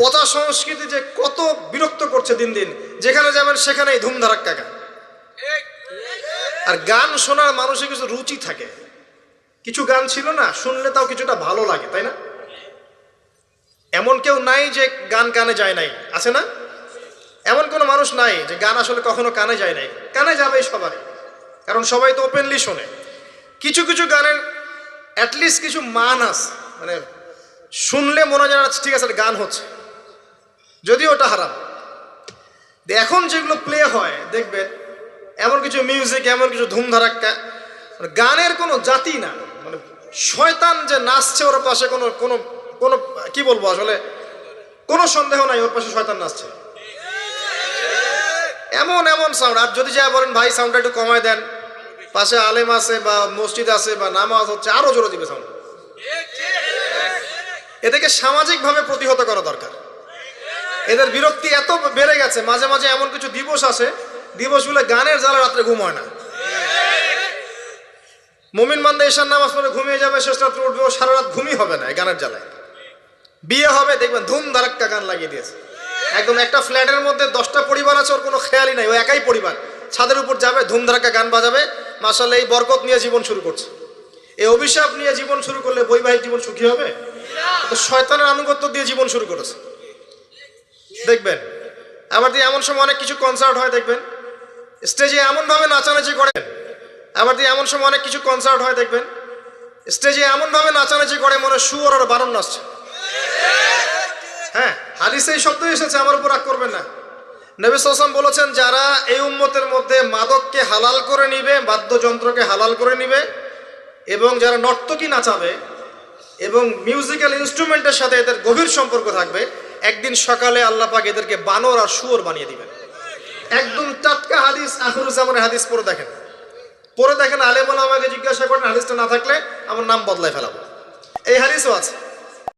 পচা সংস্কৃতি যে কত বিরক্ত করছে দিন দিন যেখানে যাবেন সেখানেই ধুমধারাক্কা গান। আর গান শোনার মানুষের কিছু রুচি থাকে। কিছু গান ছিল না শুনলে তাও কিছুটা ভালো লাগে তাই না? এমন কেউ নাই যে গান কানে যায় নাই আছে না? এমন কোনো মানুষ নাই যে গান আসলে কখনো কানে যায় নাই। কানে যাবে সবাই কারণ সবাই তো ওপেনলি শোনে। কিছু কিছু গানের অ্যাটলিস্ট কিছু মান আছে মানে শুনলে মনে হয় আচ্ছা, ঠিক আছে গান হচ্ছে। যদিও ওটা হারাম। এখন যেগুলো প্লে হয় দেখবেন এমন কিছু মিউজিক এমন কিছু ধুমধারাক্কা মানে গানের কোনো জাতি না। মানে শয়তান যে নাচছে ওর পাশে কোনো কোনো কোনো, কি বলব আসলে? কোনো সন্দেহ নাই, ওর পাশে শয়তান নাচছে। এমন এমন সাউন্ড আর যদি যা বলেন, ভাই সাউন্ডটা একটু কমায় দেন। পাশে আলেম আছে বা মসজিদ আছে বা নামাজ হচ্ছে আরও জোরে দিবে সাউন্ড এদেরকে সামাজিকভাবে প্রতিহত করা দরকার। এদের বিরক্তি এত বেড়ে গেছে, মাঝে মাঝে এমন কিছু দিবস আসে, দিবসগুলো গানের জ্বালা রাত্রে ঘুম হয় না। মুমিন মান্দা ঈশান নামাজ পড়ে ঘুমিয়ে যাবে, শেষ রাত্রে উঠবে সারা রাত ঘুমই হবে না গানের জ্বালায়। বিয়ে হবে, দেখবেন ধুম ধারাক্কা গান লাগিয়ে দিয়েছে। একদম একটা ফ্ল্যাটের মধ্যে দশটা পরিবার আছে, ওর কোনো খেয়ালই নাই, ও একাই পরিবার। ছাদের উপর যাবে ধুম ধারাক্কা গান বাজাবে মাসাল্লাহ এই বরকত নিয়ে জীবন শুরু করছে। এই অভিশাপ নিয়ে জীবন শুরু করলে বৈবাহিক জীবন সুখী হবে? তো শয়তানের আনুগত্য দিয়ে জীবন শুরু করেছে। দেখবেন। আবার দিয়ে এমন সময় অনেক কিছু কনসার্ট হয়, দেখবেন। স্টেজে এমনভাবে নাচানাচি করেন আবার দিয়ে এমন সময় অনেক কিছু কনসার্ট হয়, দেখবেন। স্টেজে এমনভাবে নাচানাচি করে, মনে সুর আর বারণ নাচছে হ্যাঁ হাদিসে এই শব্দ এসেছে, আমার উপর রাগ করবেন না। নবী সাল্লাম বলেছেন, যারা এই উম্মতের মধ্যে মাদককে হালাল করে নিবে, বাদ্যযন্ত্রকে হালাল করে নিবে, এবং যারা নর্তকী নাচাবে, এবং মিউজিক্যাল ইনস্ট্রুমেন্টের সাথে এদের গভীর সম্পর্ক থাকবে একদিন সকালে আল্লাহ পাক এদেরকে বানর আর শুয়োর বানিয়ে দিবেন। একদম টাটকা হাদিস আখরুজ্জামানের হাদিস পরে দেখেন। পরে দেখেন আলেমুল আমাকে জিজ্ঞাসা করেন, হাদিসটা না থাকলে আমার নাম বদলায় ফেলাবো। এই হাদিসও আছে।